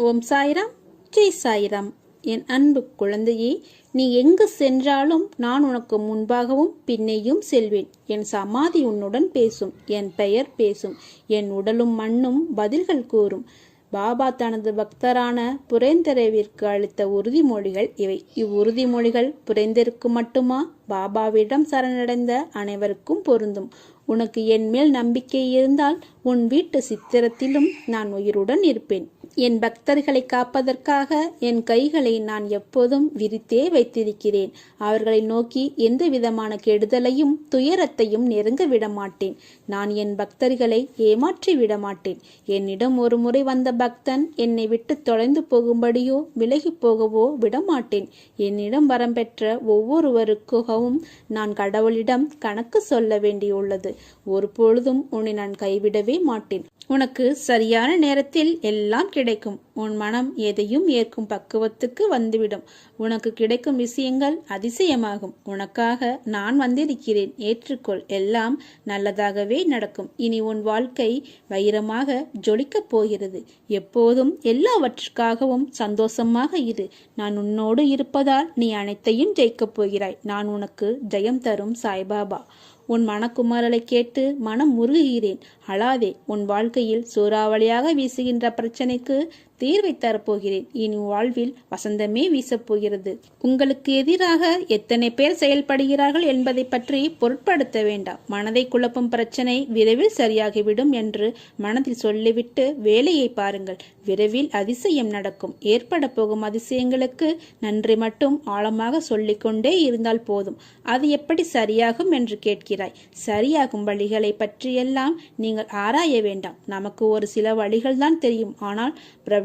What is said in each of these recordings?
ஓம் சாய்ராம். ஜெய் சாய்ராம். என் அன்பு குழந்தையே நீ எங்கு சென்றாலும் நான் உனக்கு முன்பாகவும் பின்னேயும் செல்வேன். என் சமாதி உன்னுடன் பேசும் என் பெயர் பேசும் என் உடலும் மண்ணும் பதில்கள் கூறும். பாபா தனது பக்தரான புரேந்தரவிற்கு அளித்த உறுதிமொழிகள் இவை. இவ்வுறுதிமொழிகள் புரேந்தருக்கு மட்டுமா? பாபாவிடம் சரணடைந்த அனைவருக்கும் பொருந்தும். உனக்கு என் மேல் நம்பிக்கை இருந்தால் உன் வீட்டு சித்திரத்திலும் நான் உயிருடன் இருப்பேன். என் பக்தர்களை காப்பதற்காக என் கைகளை நான் எப்போதும் விரித்தே வைத்திருக்கிறேன். அவர்களை நோக்கி எந்த விதமான கெடுதலையும் துயரத்தையும் நெருங்க விட மாட்டேன் நான் என் பக்தர்களை ஏமாற்றி விட மாட்டேன் என்னிடம் ஒரு முறை வந்த பக்தன் என்னை விட்டு தொலைந்து போகும்படியோ விலகி போகவோ விட மாட்டேன் என்னிடம் வரம் பெற்ற ஒவ்வொருவருக்காகவும் நான் கடவுளிடம் கணக்கு சொல்ல வேண்டியுள்ளது. ஒரு பொழுதும் உன்னை நான் கைவிடவே மாட்டேன். உனக்கு சரியான நேரத்தில் எல்லாம் கிடைக்கும். உன் மனம் எதையும் ஏற்கும் பக்குவத்துக்கு வந்துவிடும். உனக்கு கிடைக்கும் விஷயங்கள் அதிசயமாகும். உனக்காக நான் வந்திருக்கிறேன். ஏற்றுக்கொள். எல்லாம் நல்லதாகவே நடக்கும். இனி உன் வாழ்க்கை வைரமாக ஜொலிக்கப் போகிறது. எப்போதும் எல்லாவற்றுக்காகவும் சந்தோஷமாக இரு. நான் உன்னோடு இருப்பதால் நீ அனைத்தையும் ஜெயிக்கப் போகிறாய். நான் உனக்கு ஜெயம் தரும் சாய்பாபா. உன் மனக்குமரலை கேட்டு மனம் முருகுகிறேன். அழாதே. உன் வாழ்க்கையில் சூறாவளியாக வீசுகின்ற பிரச்சனைக்கு தீர்வை தரப்போகிறேன். இனி வாழ்வில் வசந்தமே வீசப்போகிறது உங்களுக்கு எதிராக எத்தனை பேர் செயல்படுகிறார்கள் என்பதை பற்றி பொருட்படுத்த வேண்டாம். மனதை குழப்பும் பிரச்சனை விரைவில் சரியாகிவிடும் என்று மனதில் சொல்லிவிட்டு வேலையை பாருங்கள். விரைவில் அதிசயம் நடக்கும். ஏற்பட போகும் அதிசயங்களுக்கு நன்றி மட்டும் ஆழமாக சொல்லிக்கொண்டே இருந்தால் போதும். அது எப்படி சரியாகும் என்று கேட்கிறாய். சரியாகும் வழிகளை பற்றியெல்லாம் நீங்கள் ஆராய வேண்டாம். நமக்கு ஒரு சில வழிகள் தான் தெரியும். ஆனால்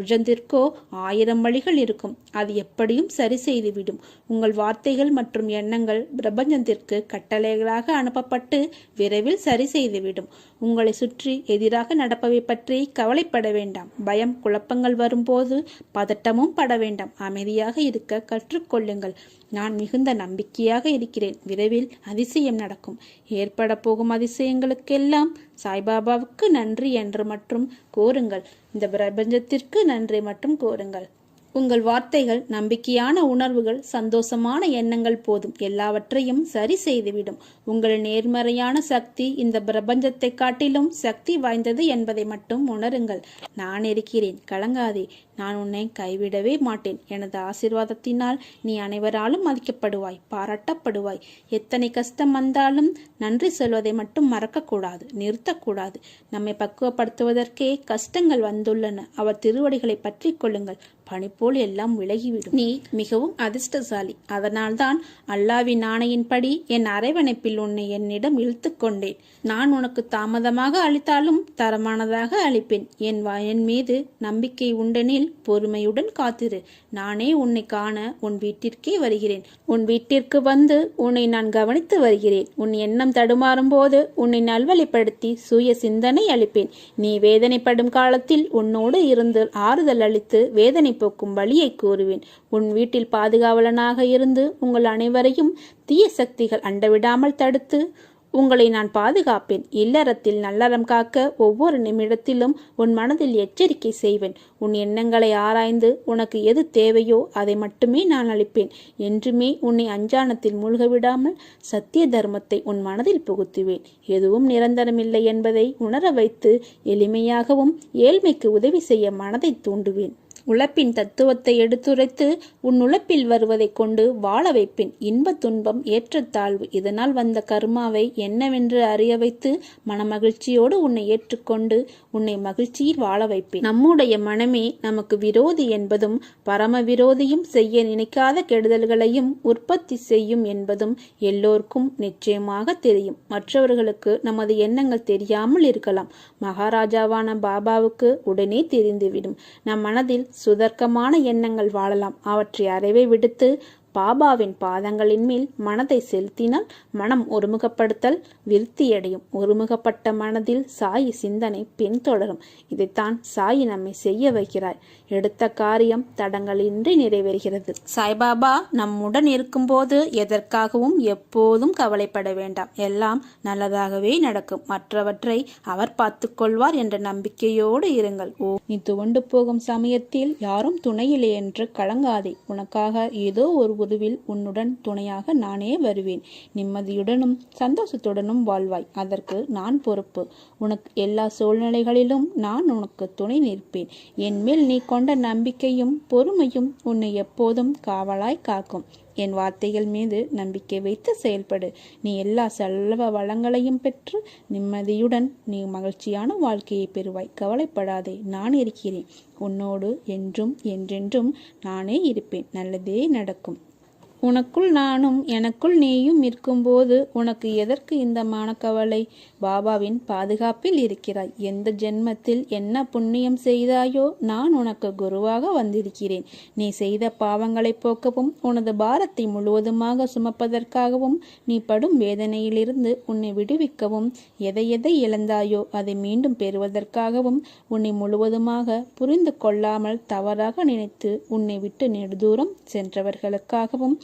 பிரபஞ்சத்திற்கோ ஆயிரம் வழிகள் இருக்கும். அது எப்படியும் சரி செய்துவிடும். உங்கள் வார்த்தைகள் மற்றும் எண்ணங்கள் பிரபஞ்சத்திற்கு கட்டளைகளாக அனுப்பப்பட்டு விரைவில் சரி செய்துவிடும். உங்களை சுற்றி எதிராக நடப்பவை பற்றி கவலைப்பட வேண்டாம். பயம் குழப்பங்கள் வரும்போது பதட்டமும் பட வேண்டாம். அமைதியாக இருக்க கற்றுக்கொள்ளுங்கள். நான் மிகுந்த நம்பிக்கையாக இருக்கிறேன். விரைவில் அதிசயம் நடக்கும். ஏற்பட போகும் அதிசயங்களுக்கெல்லாம் சாய்பாபாவுக்கு நன்றி என்று மட்டும் கூறுங்கள் இந்த பிரபஞ்சத்திற்கு நன்றி மட்டும் கூறுங்கள் உங்கள் வார்த்தைகள் நம்பிக்கையான உணர்வுகள் சந்தோஷமான எண்ணங்கள் போதும். எல்லாவற்றையும் சரி செய்துவிடும். உங்கள் நேர்மறையான சக்தி இந்த பிரபஞ்சத்தை காட்டிலும் சக்தி வாய்ந்தது என்பதை மட்டும் உணருங்கள். நான் இருக்கிறேன் கலங்காதே. நான் உன்னை கைவிடவே மாட்டேன். எனது ஆசிர்வாதத்தினால் நீ அனைவராலும் மதிக்கப்படுவாய் பாராட்டப்படுவாய். எத்தனை கஷ்டம் வந்தாலும் நன்றி சொல்வதை மட்டும் மறக்கக்கூடாது நிறுத்தக்கூடாது. நம்மை பக்குவப்படுத்துவதற்கே கஷ்டங்கள் வந்துள்ளன. அவர் திருவடிகளை பற்றி கொள்ளுங்கள். பனி போல் எல்லாம் விலகிவிடும். நீ மிகவும் அதிர்ஷ்டசாலி. அதனால்தான் அல்லாவின் ஆணையின்படி என் அரவணைப்பில் உன்னை என்னிடம் இழுத்து கொண்டேன். நான் உனக்கு தாமதமாக அளித்தாலும் தரமானதாக அளிப்பேன். என் என் மீது நம்பிக்கை உண்டெனில் பொறுமையுடன் காத்திரு. நானே உன்னை காண உன் வீட்டிற்கே வருகிறேன். உன் வீட்டிற்கு வந்து உன்னை நான் கவனித்து வருகிறேன். உன் எண்ணம் தடுமாறும் போது உன்னை நல்வழிப்படுத்தி சுய சிந்தனை அளிப்பேன். நீ வேதனைப்படும் காலத்தில் உன்னோடு இருந்து ஆறுதல் அளித்து வேதனை போக்கும் வழியை கூறுவேன். உன் வீட்டில் பாதுகாவலனாக இருந்து உங்கள் அனைவரையும் தீய சக்திகள் அண்டவிடாமல் தடுத்து உங்களை நான் பாதுகாப்பேன். இல்லறத்தில் நல்லறம் காக்க ஒவ்வொரு நிமிடத்திலும் உன் மனதில் எச்சரிக்கை செய்வேன். உன் எண்ணங்களை ஆராய்ந்து உனக்கு எது தேவையோ அதை மட்டுமே நான் அளிப்பேன். என்றுமே உன்னை அஞ்சானத்தில் மூழ்க விடாமல் சத்திய தர்மத்தை உன் மனதில் புகுத்துவேன். எதுவும் நிரந்தரமில்லை என்பதை உணர வைத்து எளிமையாகவும் ஏழ்மைக்கு உதவி செய்ய மனதை தூண்டுவேன். உழைப்பின் தத்துவத்தை எடுத்துரைத்து உன் உழைப்பில் வருவதை கொண்டு வாழ வைப்பேன் இன்ப துன்பம் ஏற்றத்தாழ்வு இதனால் வந்த கர்மாவை என்னவென்று அறிய வைத்து மனமகிழ்ச்சியோடு உன்னை ஏற்றுக்கொண்டு உன்னை மகிழ்ச்சியில் வாழ வைப்பேன். நம்முடைய மனமே நமக்கு விரோதி என்பதும் பரம விரோதியும் செய்ய நினைக்காத கெடுதல்களையும் உற்பத்தி செய்யும் என்பதும் எல்லோருக்கும் நிச்சயமாக தெரியும். மற்றவர்களுக்கு நமது எண்ணங்கள் தெரியாமல் இருக்கலாம். மகாராஜாவான பாபாவுக்கு உடனே தெரிந்துவிடும். நம் மனதில் சுதர்க்கமான எண்ணங்கள் வாழலாம். அவற்றை அறவே விடுத்து பாபாவின் பாதங்களின் மேல் மனதை செலுத்தினால் மனம் ஒருமுகப்படுத்தல் விருத்தியடையும். ஒருமுகப்பட்ட மனதில் சாயி சிந்தனை பின்தொடரும். இதைத்தான் சாயி நம்மை செய்ய வைக்கிறார் எடுத்த காரியம் தடங்களின்றி நிறைவேறுகிறது. சாய்பாபா நம்முடன் இருக்கும்போது எதற்காகவும் எப்போதும் கவலைப்பட வேண்டாம். எல்லாம் நல்லதாகவே நடக்கும். மற்றவற்றை அவர் பார்த்துக்கொள்வார் என்ற நம்பிக்கையோடு இருங்கள். ஓ நீ துவண்டு போகும் சமயத்தில் யாரும் துணையில்லை என்று கலங்காதே. உனக்காக ஏதோ ஒரு உருவில் உன்னுடன் துணையாக நானே வருவேன். நிம்மதியுடனும் சந்தோஷத்துடனும் வாழ்வாய். அதற்கு நான் பொறுப்பு. உனக்கு எல்லா சூழ்நிலைகளிலும் நான் உனக்கு துணை நிற்பேன். என் மேல் நீ கொண்ட நம்பிக்கையும் பொறுமையும் உன்னை எப்போதும் காவலாய் காக்கும். என் வார்த்தைகள் மீது நம்பிக்கை வைத்து செயல்படு. நீ எல்லா செல்வ வளங்களையும் பெற்று நிம்மதியுடன் நீ மகிழ்ச்சியான வாழ்க்கையை பெறுவாய். கவலைப்படாதே நான் இருக்கிறேன். உன்னோடு என்றும் என்றென்றும் நானே இருப்பேன். நல்லதே நடக்கும். உனக்குள் நானும் எனக்குள் நீயும் இருக்கும்போது உனக்கு எதற்கு இந்த மானக்கவலை? பாபாவின் பாதுகாப்பில் இருக்கிறாய். எந்த ஜென்மத்தில் என்ன புண்ணியம் செய்தாயோ நான் உனக்கு குருவாக வந்திருக்கிறேன். நீ செய்த பாவங்களை போக்கவும் உனது பாரத்தை முழுவதுமாக சுமப்பதற்காகவும் நீ படும் வேதனையிலிருந்து உன்னை விடுவிக்கவும் எதை எதை இழந்தாயோ அதை மீண்டும் பெறுவதற்காகவும் உன்னை முழுவதுமாக புரிந்து கொள்ளாமல் தவறாக நினைத்து உன்னை விட்டு நெடுதூரம் சென்றவர்களுக்காகவும்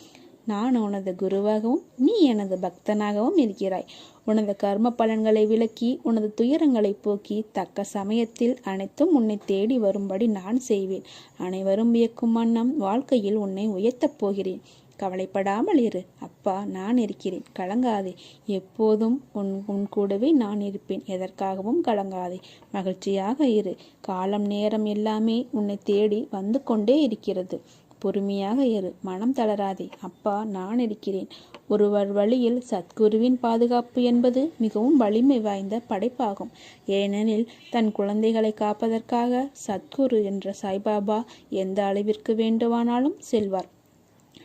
நான் உனது குருவாகவும் நீ எனது பக்தனாகவும் இருக்கிறாய். உனது கர்ம பலன்களை விளக்கி உனது துயரங்களை போக்கி தக்க சமயத்தில் அனைத்தும் உன்னை தேடி வரும்படி நான் செய்வேன். அனைவரும் வியக்கும் வண்ணம் வாழ்க்கையில் உன்னை உயர்த்தப் போகிறேன். கவலைப்படாமல் இரு. அப்பா நான் இருக்கிறேன். கலங்காதே. எப்போதும் உன் உன் கூடவே நான் இருப்பேன். எதற்காகவும் கலங்காதே. மகிழ்ச்சியாக இரு. காலம் நேரம் எல்லாமே உன்னை தேடி வந்து கொண்டே இருக்கிறது. பொறுமையாக இரு. மனம் தளராதே. அப்பா நான் இருக்கிறேன். ஒருவர் வழியில் சத்குருவின் பாதுகாப்பு என்பது மிகவும் வலிமை வாய்ந்த படைப்பாகும். ஏனெனில் தன் குழந்தைகளை காப்பதற்காக சத்குரு என்ற சாய்பாபா எந்த அளவிற்கு வேண்டுமானாலும் செல்வார்.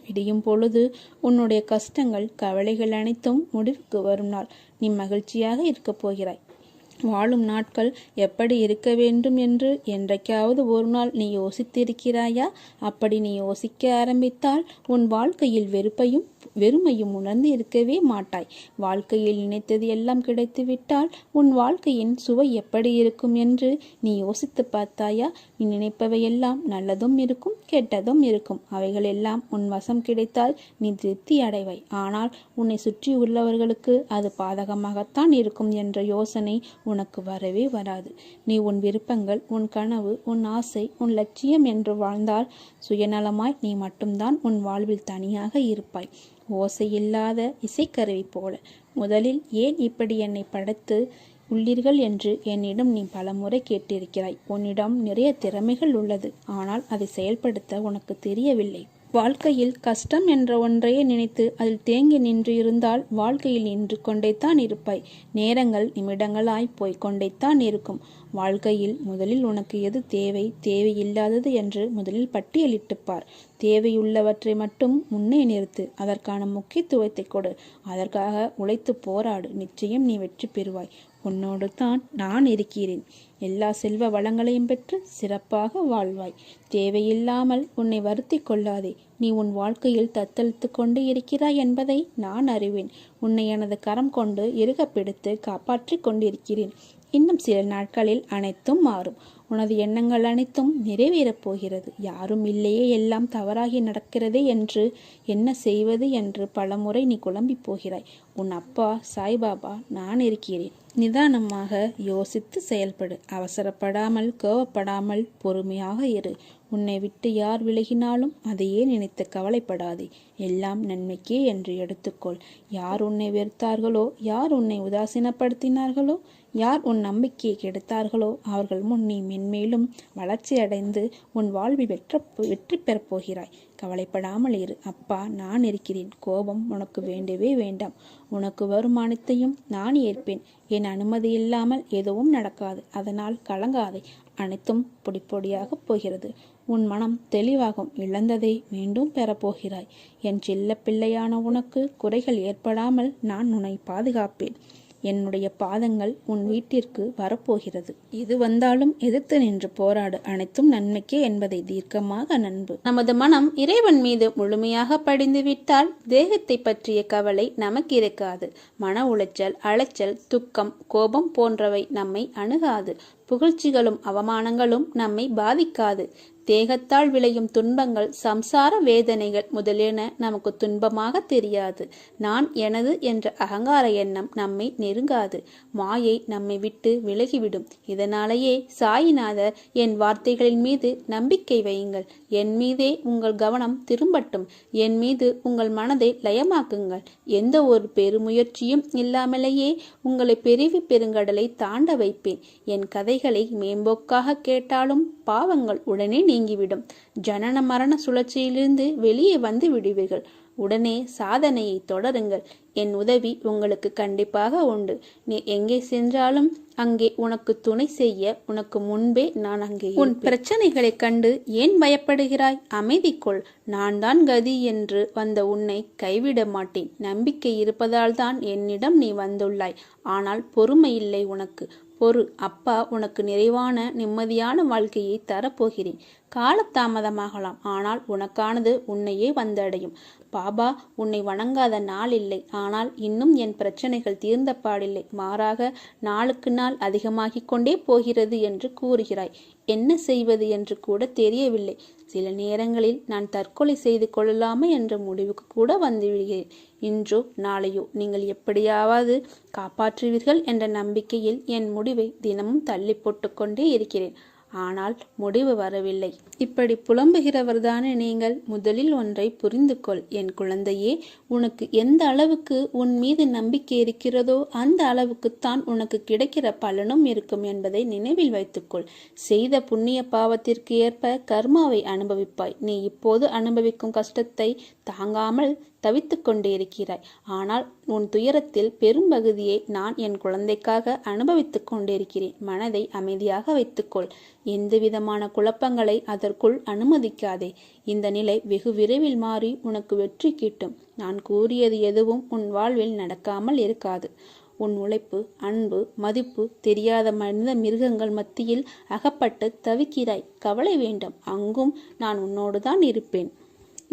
விடியும் பொழுது உன்னுடைய கஷ்டங்கள் கவலைகள் அனைத்தும் முடிவுக்கு வரும் நாள் நீ மகிழ்ச்சியாக இருக்கப் போகிறாய். வாழும் நாட்கள் எப்படி இருக்க வேண்டும் என்று என்றைக்காவது ஒரு நாள் நீ யோசித்திருக்கிறாயா? அப்படி நீ யோசிக்க ஆரம்பித்தால் உன் வாழ்க்கையில் வெறுப்பையும் வெறுமையும் உணர்ந்து இருக்கவே மாட்டாய். வாழ்க்கையில் நினைத்தது எல்லாம் கிடைத்துவிட்டால் உன் வாழ்க்கையின் சுவை எப்படி இருக்கும் என்று நீ யோசித்து பார்த்தாயா? நீ நினைப்பவையெல்லாம் நல்லதும் இருக்கும் கெட்டதும் இருக்கும். அவைகள் எல்லாம் உன் வசம் கிடைத்தால் நீ திருப்தி அடைவாய். ஆனால் உன்னை சுற்றி உள்ளவர்களுக்கு அது பாதகமாகத்தான் இருக்கும் என்ற யோசனை உனக்கு வரவே வராது. நீ உன் விருப்பங்கள் உன் கனவு உன் ஆசை உன் லட்சியம் என்று வாழ்ந்தால் சுயநலமாய் நீ மட்டும்தான் உன் வாழ்வில் தனியாக இருப்பாய். ஓசையில்லாத இசைக்கருவி போல. முதலில் ஏன் இப்படி என்னை படைத்து உள்ளீர்கள் என்று என்னிடம் நீ பலமுறை கேட்டிருக்கிறாய். உன்னிடம் நிறைய திறமைகள் உள்ளது. ஆனால் அதை செயல்படுத்த உனக்கு தெரியவில்லை. வாழ்க்கையில் கஷ்டம் என்ற ஒன்றையே நினைத்து அதில் தேங்கி நின்று இருந்தால் வாழ்க்கையில் நின்று கொண்டேத்தான் இருப்பாய். நேரங்கள் நிமிடங்களாய் போய்கொண்டேத்தான் இருக்கும். வாழ்க்கையில் முதலில் உனக்கு எது தேவை? தேவையில்லாதது என்று முதலில் பட்டியலிட்டுப்பார் தேவையுள்ளவற்றை மட்டும் முன்னே நிறுத்து. அதற்கான முக்கியத்துவத்தை கொடு. அதற்காக உழைத்து போராடு. நிச்சயம் நீ வெற்றி பெறுவாய். உன்னோடு தான் நான் இருக்கிறேன். எல்லா செல்வ வளங்களையும் பெற்று சிறப்பாக வாழ்வாய். தேவையில்லாமல் உன்னை வருத்தி கொள்ளாதே. நீ உன் வாழ்க்கையில் தத்தளித்து கொண்டு இருக்கிறாய் என்பதை நான் அறிவேன். உன்னை எனது கரம் கொண்டு இறுக பிடித்து காப்பாற்றிக் கொண்டிருக்கிறேன். இன்னும் சில நாட்களில் அனைத்தும் மாறும். உனது எண்ணங்கள் அனைத்தும் நிறைவேறப் போகிறது. யாரும் இல்லையே எல்லாம் தவறாகி நடக்கிறதே என்று என்ன செய்வது என்று பலமுறை நீ குழம்பி போகிறாய். உன் அப்பா சாய்பாபா நான் இருக்கிறேன். நிதானமாக யோசித்து செயல்படு. அவசரப்படாமல் கோவப்படாமல் பொறுமையாக இரு. உன்னை விட்டு யார் விலகினாலும் அதையே நினைத்து கவலைப்படாதே. எல்லாம் நன்மைக்கே என்று எடுத்துக்கொள். யார் உன்னை வெறுத்தார்களோ யார் உன்னை உதாசீனப்படுத்தினார்களோ யார் உன் நம்பிக்கையை கெடுத்தார்களோ அவர்கள் முன் நீ மென்மேலும் வளர்ச்சி அடைந்து உன் வாழ்வில் வெற்ற வெற்றி பெறப் போகிறாய். கவலைப்படாமல் இரு. அப்பா நான் இருக்கிறேன். கோபம் உனக்கு வேண்டவே வேண்டாம். உனக்கு வரும் அனைத்தையும் நான் ஏற்பேன். என் அனுமதி இல்லாமல் எதுவும் நடக்காது. அதனால் கலங்காதே. அனைத்தும் பொடிப்பொடியாகப் போகிறது. உன் மனம் தெளிவாகும் இழந்ததை மீண்டும் பெறப்போகிறாய். என் செல்ல பிள்ளையான உனக்கு குறைகள் ஏற்படாமல் நான் உன்னை பாதுகாப்பேன். என்னுடைய பாதங்கள் உன் வீட்டிற்கு வரப்போகிறது. எது வந்தாலும் எதிர்த்து நின்று போராடு. அனைத்தும் நன்மைக்கே என்பதை தீர்க்கமாக நண்பு. நமது மனம் இறைவன் மீது முழுமையாக படிந்து விட்டால் தேகத்தை பற்றிய கவலை நமக்கு இருக்காது. மன உளைச்சல் அலைச்சல் துக்கம் கோபம் போன்றவை நம்மை அணுகாது. புகழ்ச்சிகளும் அவமானங்களும் நம்மை பாதிக்காது. தேகத்தால் விளையும் துன்பங்கள் சம்சார வேதனைகள் முதலியன நமக்கு துன்பமாக தெரியாது. நான் எனது என்ற அகங்கார எண்ணம் நம்மை நெருங்காது. மாயை நம்மை விட்டு விலகிவிடும். இதனாலேயே சாயிநாதர் என் வார்த்தைகளின் மீது நம்பிக்கை வையுங்கள். என் மீதே உங்கள் கவனம் திரும்பட்டும். என் மீது உங்கள் மனதை லயமாக்குங்கள். எந்த ஒரு பெருமுயற்சியும் இல்லாமலேயே உங்களை பெருவி பெருங்கடலை தாண்ட வைப்பேன். என் கதைகளை மேம்போக்காக கேட்டாலும் பாவங்கள் உடனே நீங்கிவிடும். ஜனன மரண சுழற்சியிலிருந்து வெளியே வந்து விடுவீர்கள். உடனே சாதனையை தொடருங்கள். என் உதவி உங்களுக்கு கண்டிப்பாக உண்டு. நீ எங்கே சென்றாலும் அங்கே உனக்கு துணை செய்ய உனக்கு முன்பே நான் அங்கே உன் பிரச்சனைகளைக் கண்டு ஏன் பயப்படுகிறாய்? அமைதி கொள். நான் தான் கதி என்று வந்த உன்னை கைவிட மாட்டேன். நம்பிக்கை இருப்பதால் தான் என்னிடம் நீ வந்துள்ளாய். ஆனால் பொறுமை இல்லை உனக்கு. பொறு. அப்பா உனக்கு நிறைவான நிம்மதியான வாழ்க்கையை தரப்போகிறேன். காலதாமதமாகலாம். ஆனால் உனக்கானது உன்னையே வந்தடையும். பாபா உன்னை வணங்காத நாள் இல்லை. ஆனால் இன்னும் என் பிரச்சனைகள் தீர்ந்த பாடில்லை. மாறாக நாளுக்கு நாள் அதிகமாகிக் கொண்டே போகிறது என்று கூறுகிறாய். என்ன செய்வது என்று கூட தெரியவில்லை. சில நேரங்களில் நான் தற்கொலை செய்து கொள்ளலாமா என்ற முடிவுக்கு கூட வந்துவிடுகிறேன். இன்றோ நாளையோ நீங்கள் எப்படியாவது காப்பாற்றுவீர்கள் என்ற நம்பிக்கையில் என் முடிவை தினமும் தள்ளி போட்டுக்கொண்டே இருக்கிறேன். ஆனால் முடிவு வரவில்லை. இப்படி புலம்புகிறவர்தானே நீங்கள்? முதலில் ஒன்றை புரிந்து கொள் என் குழந்தையே உனக்கு எந்த அளவுக்கு உன் மீது நம்பிக்கை இருக்கிறதோ அந்த அளவுக்குத்தான் உனக்கு கிடைக்கிற பலனும் இருக்கும் என்பதை நினைவில் வைத்துக்கொள். செய்த புண்ணிய பாவத்திற்கு ஏற்ப கர்மாவை அனுபவிப்பாய். நீ இப்போது அனுபவிக்கும் கஷ்டத்தை தாங்காமல் தவித்து கொண்டிருக்கிறாய் ஆனால் உன் துயரத்தில் பெரும்பகுதியை நான் என் குழந்தைக்காக அனுபவித்துக் கொண்டிருக்கிறேன் மனதை அமைதியாக வைத்துக்கொள். எந்தவிதமான குழப்பங்களை அதற்குள் அனுமதிக்காதே. இந்த நிலை வெகு விரைவில் மாறி உனக்கு வெற்றி கிட்டும். நான் கூறியது எதுவும் உன் வாழ்வில் நடக்காமல் இருக்காது. உன் உழைப்பு அன்பு மதிப்பு தெரியாத மனித மிருகங்கள் மத்தியில் அகப்பட்டு தவிக்கிறாய். கவலை வேண்டும். அங்கும் நான் உன்னோடுதான் இருப்பேன்.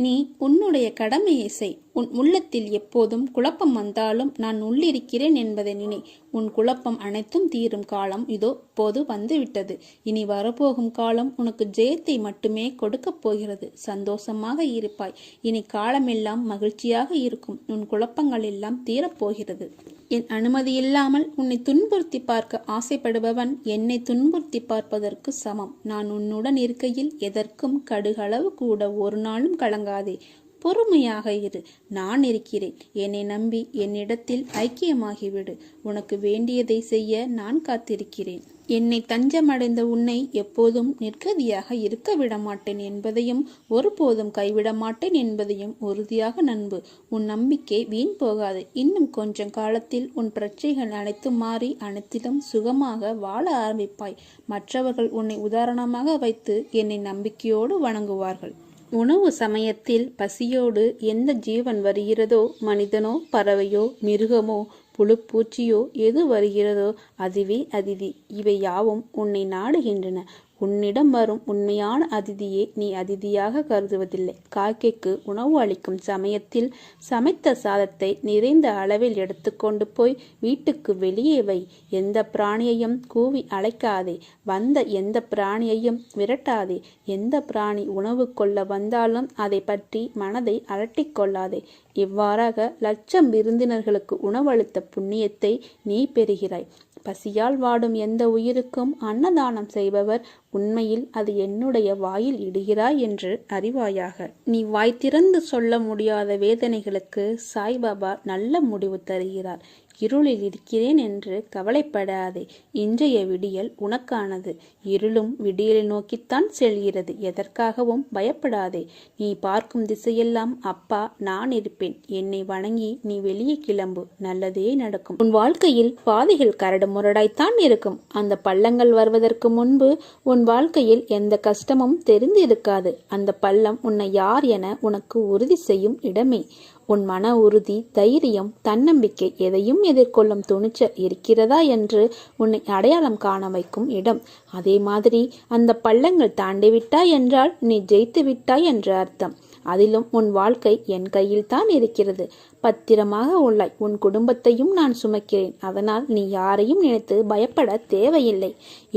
நீ உன்னுடைய கடமையை செய். உன் உள்ளத்தில் எப்போதும் குழப்பம் வந்தாலும் நான் உள்ளிருக்கிறேன் என்பதை நினை. உன் குழப்பம் அனைத்தும் தீரும் காலம் இதோ போது வந்துவிட்டது. இனி வரப்போகும் காலம் உனக்கு ஜெயத்தை மட்டுமே கொடுக்கப் போகிறது. சந்தோஷமாக இருப்பாய். இனி காலமெல்லாம் மகிழ்ச்சியாக இருக்கும். உன் குழப்பங்கள் எல்லாம் தீரப்போகிறது என் அனுமதி இல்லாமல் உன்னை துன்புறுத்தி பார்க்க ஆசைப்படுபவன் என்னை துன்புறுத்தி பார்ப்பதற்கு சமம். நான் உன்னுடன் இருக்கையில் எதற்கும் கடுகளவு கூட ஒரு நாளும் கலங்காதே. பொறுமையாக இரு. நான் இருக்கிறேன். என்னை நம்பி என்னிடத்தில் ஐக்கியமாகிவிடு. உனக்கு வேண்டியதை செய்ய நான் காத்திருக்கிறேன். என்னை தஞ்சமடைந்த உன்னை எப்போதும் நிற்கதியாக இருக்க விட மாட்டேன் என்பதையும் ஒருபோதும் கைவிட மாட்டேன் என்பதையும் உறுதியாக நண்பு உன் நம்பிக்கை வீண் போகாது. இன்னும் கொஞ்சம் காலத்தில் உன் பிரச்சனைகள் அனைத்தும் மாறி அனைத்திலும் சுகமாக வாழ ஆரம்பிப்பாய். மற்றவர்கள் உன்னை உதாரணமாக வைத்து என்னை நம்பிக்கையோடு வணங்குவார்கள். உணவு சமயத்தில் பசியோடு எந்த ஜீவன் வருகிறதோ மனிதனோ பறவையோ மிருகமோ புழுப்பூச்சியோ எது வருகிறதோ அதுவே அதிதி. இவை யாவும் உன்னை நாடுகின்றன. உன்னிடம் வரும் உண்மையான அதிதியை நீ அதிதியாக கருதுவதில்லை. காக்கைக்கு உணவு அளிக்கும் சமயத்தில் சமைத்த சாதத்தை நிறைந்த அளவில் எடுத்துக்கொண்டு போய் வீட்டுக்கு வெளியே வை. எந்த பிராணியையும் கூவி அழைக்காதே. வந்த எந்த பிராணியையும் விரட்டாதே. எந்த பிராணி உணவு கொள்ள வந்தாலும் அதை பற்றி மனதை அலட்டிக்கொள்ளாதே இவ்வாறாக லட்சம் விருந்தினர்களுக்கு உணவளித்த புண்ணியத்தை நீ பெறுகிறாய். பசியால் வாடும் எந்த உயிருக்கும் அன்னதானம் செய்பவர் உண்மையில் அது என்னுடைய வாயில் இடுகிறாய் என்று அறிவாயாக. நீ வாய் திறந்து சொல்ல முடியாத வேதனைகளுக்கு சாய்பாபா நல்ல முடிவு தருகிறார். இருளில் இருக்கிறேன் என்று கவலைப்படாதே. இன்றைய விடியல் உனக்கானது. இருளும் விடியலை நோக்கித்தான் செல்கிறது. எதற்காகவும் பயப்படாதே. நீ பார்க்கும் திசையெல்லாம் அப்பா நான் இருப்பேன். என்னை வணங்கி நீ வெளியே கிளம்பு. நல்லதே நடக்கும். உன் வாழ்க்கையில் பாதைகள் கரடு முரடாய்த்தான் இருக்கும். அந்த பள்ளங்கள் வருவதற்கு முன்பு உன் வாழ்க்கையில் எந்த கஷ்டமும் தெரிந்து இருக்காது அந்த பள்ளம் உன்னை யார் என உனக்கு உறுதி செய்யும் இடமே. உன் மன உறுதி தைரியம் தன்னம்பிக்கை எதையும் எதிர்கொள்ளும் துணிச்சல் இருக்கிறதா என்று உன்னை அடையாளம் காண வைக்கும் இடம். அதே மாதிரி அந்த பள்ளங்கள் தாண்டிவிட்டாய் என்றால் நீ ஜெயித்து விட்டாய் என்று அர்த்தம். அதிலும் உன் வாழ்க்கை என் கையில் தான் இருக்கிறது. பத்திரமாக உள்ளாய். உன் குடும்பத்தையும் நான் சுமக்கிறேன். அதனால் நீ யாரையும் நினைத்து பயப்பட தேவையில்லை.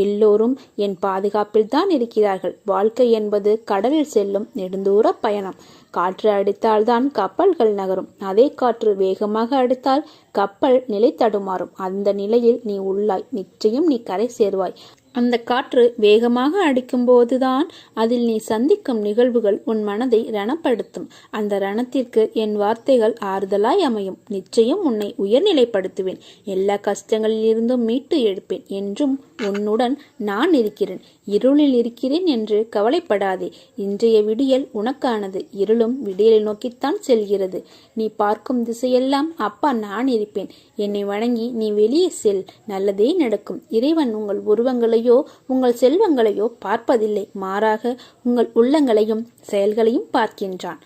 எல்லோரும் என் பாதுகாப்பில் தான் இருக்கிறார்கள். வாழ்க்கை என்பது கடலில் செல்லும் நெடுந்தூர பயணம். காற்று அடித்தால்தான் கப்பல்கள் நகரும். அதே காற்று வேகமாக அடித்தால் கப்பல் நிலை தடுமாறும். அந்த நிலையில் நீ உள்ளாய். நிச்சயம் நீ கரை சேர்வாய். அந்த காற்று வேகமாக அடிக்கும்போதுதான் அதில் நீ சந்திக்கும் நிகழ்வுகள் உன் மனதை ரணப்படுத்தும். அந்த ரணத்திற்கு என் வார்த்தைகள் ஆறுதலாய் அமையும். நிச்சயம் உன்னை உயர்நிலைப்படுத்துவேன். எல்லா கஷ்டங்களிலிருந்தும் மீட்டு எழுப்பேன் என்றும் உன்னுடன் நான் இருக்கிறேன். இருளில் இருக்கிறேன் என்று கவலைப்படாதே. இன்றைய விடியல் உனக்கானது. இருளும் விடியலை நோக்கித்தான் செல்கிறது. நீ பார்க்கும் திசையெல்லாம் அப்பா நான் இருப்பேன். என்னை வணங்கி நீ வெளியே செல். நல்லதே நடக்கும். இறைவன் உங்கள் உருவங்களை உருவங்களையோ உங்கள் செல்வங்களையோ பார்ப்பதில்லை. மாறாக உங்கள் உள்ளங்களையும் செயல்களையும் பார்க்கின்றான்.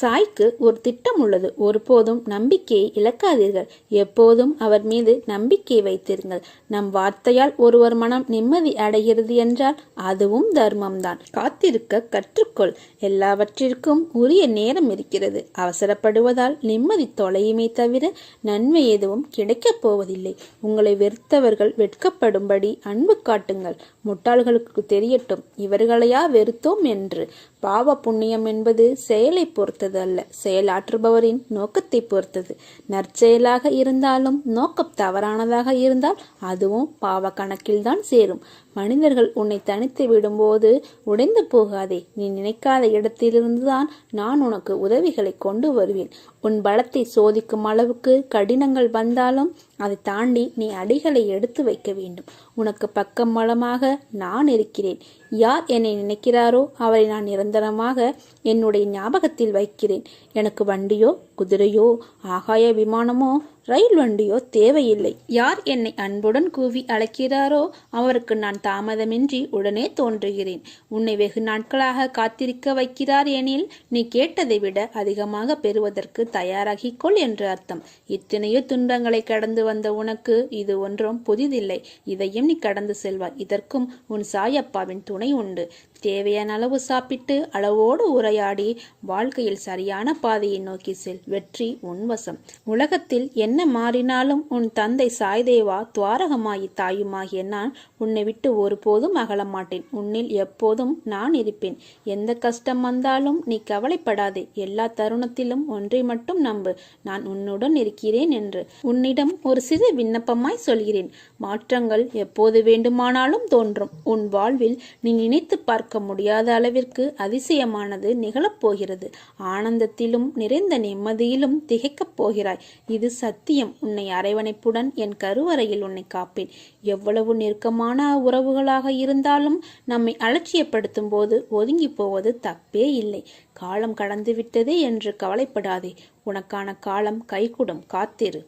சாய்க்கு ஒரு திட்டம் உள்ளது. ஒருபோதும் நம்பிக்கையை இழக்காதீர்கள். எப்போதும் அவர் மீது நம்பிக்கை வைத்திருங்கள். நம் வார்த்தையால் ஒருவர் மனம் நிம்மதி அடைகிறது என்றால் அதுவும் தர்மம்தான். காத்திருக்க கற்றுக்கொள். எல்லாவற்றிற்கும் உரிய நேரம் இருக்கிறது. அவசரப்படுவதால் நிம்மதி தொலையுமே தவிர நன்மை எதுவும் கிடைக்கப் போவதில்லை. உங்களை வெறுத்தவர்கள் வெட்கப்படும்படி அன்பு காட்டுங்கள். முட்டாள்களுக்கு தெரியட்டும். இவர்களையா வெறுத்தோம் என்று. பாவ புண்ணியம் என்பது செயலை பொறுத்தது அல்ல. செயலாற்றுபவரின் நோக்கத்தை பொறுத்தது. நற்செயலாக இருந்தாலும் நோக்கம் தவறானதாக இருந்தால் அதுவும் பாவ கணக்கில்தான் சேரும். மனிதர்கள் உன்னை தனித்து விடும்போது உடைந்து போகாதே. நீ நினைக்காத இடத்திலிருந்துதான் நான் உனக்கு உதவிகளை கொண்டு வருவேன். உன் பலத்தை சோதிக்கும் அளவுக்கு கடினங்கள் வந்தாலும் அதை தாண்டி நீ அடிகளை எடுத்து வைக்க வேண்டும். உனக்கு பக்கம் பலமாக நான் இருக்கிறேன். யார் என்னை நினைக்கிறாரோ அவரை நான் நிரந்தரமாக என்னுடைய ஞாபகத்தில் வைக்கிறேன். எனக்கு வண்டியோ குதிரையோ ஆகாய விமானமோ ரயில் வண்டியோ தேவையில்லை. யார் என்னை அன்புடன் கூவி அழைக்கிறாரோ அவருக்கு நான் தாமதமின்றி உடனே தோன்றுகிறேன். உன்னை வெகு நாட்களாக காத்திருக்க வைக்கிறார் எனில் நீ கேட்டதை விட அதிகமாக பெறுவதற்கு தயாராகிக்கொள் என்று அர்த்தம். இத்தனையோ துன்பங்களை கடந்து வந்த உனக்கு இது ஒன்றும் புதிதில்லை. இதையும் நீ கடந்து செல்வாய். இதற்கும் உன் சாயப்பாவின் துணை உண்டு. தேவையான அளவு சாப்பிட்டு அளவோடு உரையாடி வாழ்க்கையில் சரியான பாதையை நோக்கி செல். வெற்றி உன்வசம் உலகத்தில் என்ன மாறினாலும் உன் தந்தை சாய்தேவா துவாரகமாயி தாயுமாகிய நான் உன்னை விட்டு ஒருபோதும் அகலமாட்டேன் உன்னில் எப்போதும் நான் இருப்பேன். எந்த கஷ்டம் வந்தாலும் நீ கவலைப்படாதே. எல்லா தருணத்திலும் ஒன்றை மட்டும் நம்பு. நான் உன்னுடன் இருக்கிறேன் என்று உன்னிடம் ஒரு சிறு விண்ணப்பமாய் சொல்கிறேன். மாற்றங்கள் எப்போது வேண்டுமானாலும் தோன்றும். உன் வாழ்வில் நீ நினைத்து பார்க்க முடியாத அளவிற்கு அதிசயமானது நிகழப்போகிறது. ஆனந்தத்திலும் நிறைந்த நிம்மதியிலும் திகைக்கப் போகிறாய். இது சத்தியம். உன்னை அரவணைப்புடன் என் கருவறையில் உன்னை காப்பேன். எவ்வளவு நெருக்கமான உறவுகளாக இருந்தாலும் நம்மை அலட்சியப்படுத்தும் போது ஒதுங்கி போவது தப்பே இல்லை. காலம் கடந்துவிட்டதே என்று கவலைப்படாதே. உனக்கான காலம் கைகூடும். காத்திரு.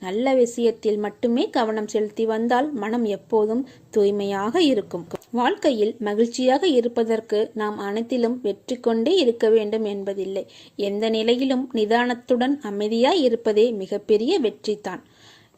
நல்ல விஷயத்தில் மட்டுமே கவனம் செலுத்தி வந்தால் மனம் எப்போதும் தூய்மையாக இருக்கும். வாழ்க்கையில் மகிழ்ச்சியாக இருப்பதற்கு நாம் அனைத்திலும் வெற்றி கொண்டே இருக்க வேண்டும் என்பதில்லை. எந்த நிலையிலும் நிதானத்துடன் அமைதியாய் இருப்பதே மிகப்பெரிய வெற்றிதான்.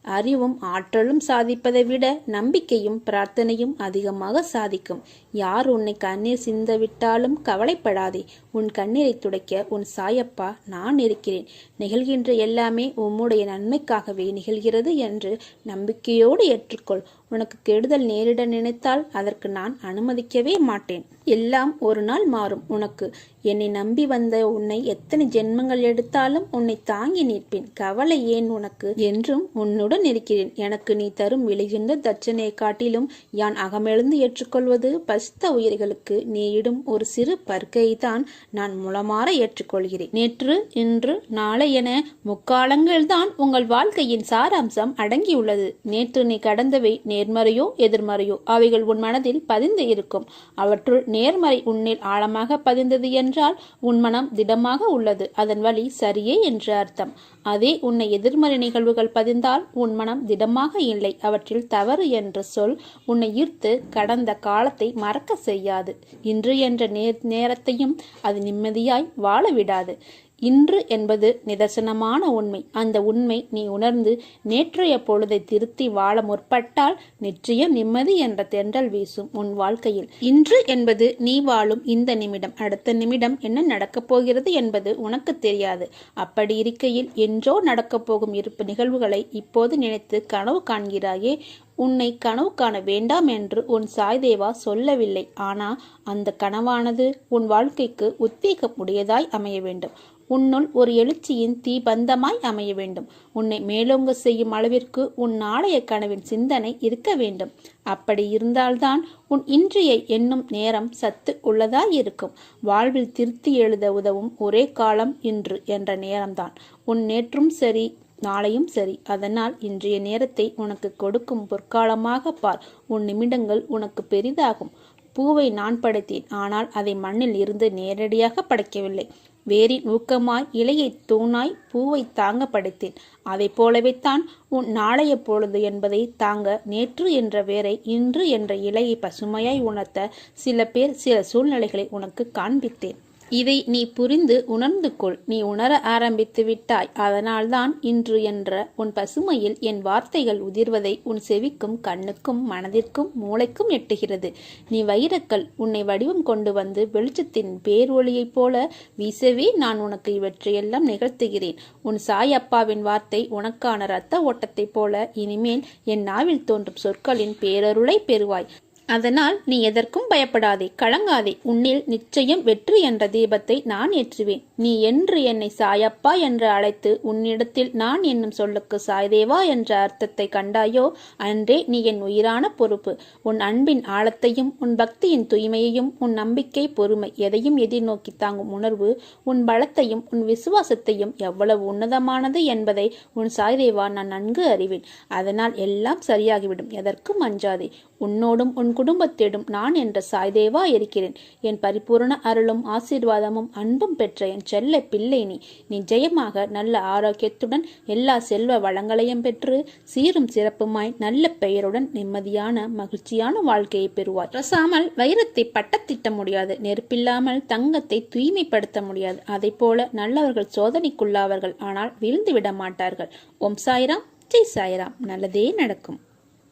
அறிவும் ஆற்றலும் சாதிப்பதை விட நம்பிக்கையும் பிரார்த்தனையும் அதிகமாக சாதிக்கும். யார் உன்னை கண்ணீர் சிந்தவிட்டாலும் கவலைப்படாதே. உன் கண்ணீரை துடைக்க உன் சாயப்பா நான் இருக்கிறேன். நிகழ்கின்ற எல்லாமே உம்முடைய நன்மைக்காகவே நிகழ்கிறது என்று நம்பிக்கையோடு ஏற்றுக்கொள். உனக்கு கெடுதல் நேரிட நினைத்தால் அதற்கு நான் அனுமதிக்கவே மாட்டேன். எல்லாம் ஒரு நாள் மாறும். உனக்கு என்னை நம்பி வந்த உன்னை எத்தனை ஜென்மங்கள் எடுத்தாலும் உன்னை தாங்கி நிற்பேன். கவலை ஏன் உனக்கு? என்றும் உன்னுடன் இருக்கிறேன். எனக்கு நீ தரும் விளைகின்ற தட்சணையை காட்டிலும் யான் அகமெழுந்து ஏற்றுக்கொள்வது பசித்த உயிர்களுக்கு நீயிடும் ஒரு சிறு பற்கையை தான் நான் முளமாற ஏற்றுக்கொள்கிறேன். நேற்று இன்று நாளை என முக்காலங்கள்தான் உங்கள் வாழ்க்கையின் சாராம்சம் அடங்கியுள்ளது. நேற்று நீ கடந்தவை நேர்மறையோ எதிர்மறையோ அவைகள் உன் மனதில் பதிந்து இருக்கும். அவற்றுள் நேர்மறை உன்னில் ஆழமாக பதிந்தது என்றால் உன் மனம் திடமாக உள்ளது. அதன் வழி சரியே என்று அர்த்தம். அதே உன்னை எதிர்மறை நிகழ்வுகள் பதிந்தால் உன் மனம் திடமாக இல்லை. அவற்றில் தவறு என்ற சொல் உன்னை ஈர்த்து கடந்த காலத்தை மறக்க செய்யாது. இன்று என்ற நேர் நேரத்தையும் அது நிம்மதியாய் வாழ விடாது. இன்று என்பது நிதர்சனமான உண்மை. அந்த உண்மை நீ உணர்ந்து நேற்றைய பொழுதை திருத்தி வாழ முற்பட்டால் நிச்சயம் நிம்மதி என்ற தென்றல் வீசும் உன் வாழ்க்கையில். இன்று என்பது நீ வாழும் இந்த நிமிடம். அடுத்த நிமிடம் என்ன நடக்கப் போகிறது என்பது உனக்கு தெரியாது. அப்படி இருக்கையில் என்றோ நடக்கப் போகும் இருப்பு நிகழ்வுகளை இப்போது நினைத்து கனவு காண்கிறாயே உன்னை கனவு காண வேண்டாம் என்று உன் சாய்தேவா சொல்லவில்லை. ஆனா அந்த கனவானது உன் வாழ்க்கைக்கு உத்வேகம் உடையதாய் அமைய வேண்டும். உன்னுள் ஒரு எழுச்சியின் தீபந்தமாய் அமைய வேண்டும். உன்னை மேலோங்க செய்யும் அளவிற்கு உன் நாளைய கனவின் சிந்தனை இருக்க வேண்டும். அப்படி இருந்தால்தான் உன் இன்றைய என்னும் நேரம் சத்து உள்ளதாய் இருக்கும். வாழ்வில் திருத்தி எழுத உதவும் ஒரே காலம் இன்று என்ற நேரம்தான். உன் நேற்றும் சரி நாளையும் சரி. அதனால் இன்றைய நேரத்தை உனக்கு கொடுக்கும் பொற்காலமாக பார். உன் நிமிடங்கள் உனக்கு பெரிதாகும். பூவை நான் படைத்தேன். ஆனால் அதை மண்ணில் இருந்து நேரடியாக படைக்கவில்லை. வேரின் ஊக்கமாய் இலையை தூணாய் பூவை தாங்க படைத்தேன். அதை போலவே தான் உன் நாளைய பொழுது என்பதை தாங்க நேற்று என்ற வேரை இன்று என்ற இலையை பசுமையாய் உணர்த்த சில பேர் சில சூழ்நிலைகளை உனக்கு காண்பித்தேன். இதை நீ புரிந்து உணர்ந்து கொள் நீ உணர ஆரம்பித்து விட்டாய். அதனால்தான் இன்று என்ற உன் பசுமையில் என் வார்த்தைகள் உதிர்வதை உன் செவிக்கும் கண்ணுக்கும் மனதிற்கும் மூளைக்கும் எட்டுகிறது. நீ வைரக்கல் உன்னை வடிவம் கொண்டு வந்து வெளிச்சத்தின் பேரொளியைப் போல வீசவே நான் உனக்கு இவற்றையெல்லாம் நிகழ்த்துகிறேன். உன் சாய் அப்பாவின் வார்த்தை உனக்கான இரத்த ஓட்டத்தைப் போல இனிமேல் என் நாவில் தோன்றும் சொற்களின் பேரருளை பெறுவாய். அதனால் நீ எதற்கும் பயப்படாதே. கலங்காதே. உன்னில் நிச்சயம் வெற்றி என்ற தீபத்தை நான் ஏற்றுவேன். நீ என்று என்னை சாயப்பா என்று அழைத்து உன்னிடத்தில் நான் என்னும் சொல்லுக்கு சாய்தேவா என்ற அர்த்தத்தை கண்டாயோ? அன்றே நீ என் உயிரான பொறுப்பு. உன் அன்பின் ஆழத்தையும் உன் பக்தியின் தூய்மையையும் உன் நம்பிக்கை பொறுமை எதையும் எதிர்நோக்கி தாங்கும் உணர்வு உன் பலத்தையும் உன் விசுவாசத்தையும் எவ்வளவு உன்னதமானது என்பதை உன் சாய்தேவா நான் நன்கு அறிவேன். அதனால் எல்லாம் சரியாகிவிடும். எதற்கும் அஞ்சாதே. உன்னோடும் உன் குடும்பத்திடும் நான் என்ற சாய்தேவா இருக்கிறேன். என் பரிபூரண அருளும் ஆசீர்வாதமும் அன்பும் பெற்ற என் செல்ல பிள்ளை நீ. நிச்சயமாக நல்ல ஆரோக்கியத்துடன் எல்லா செல்வ வளங்களையும் பெற்று சீரும் சிறப்புமாய் நல்ல பெயருடன் நிம்மதியான மகிழ்ச்சியான வாழ்க்கையை பெறுவாய். ரசாமல் வைரத்தை பட்டத்திட்ட முடியாது. நெருப்பில்லாமல் தங்கத்தை தூய்மைப்படுத்த முடியாது. அதை போல நல்லவர்கள் சோதனைக்குள்ளாவர்கள். ஆனால் வீழ்ந்து விட மாட்டார்கள். ஓம் சாய்ராம். ஜெய் சாய்ராம். நல்லதே நடக்கும்.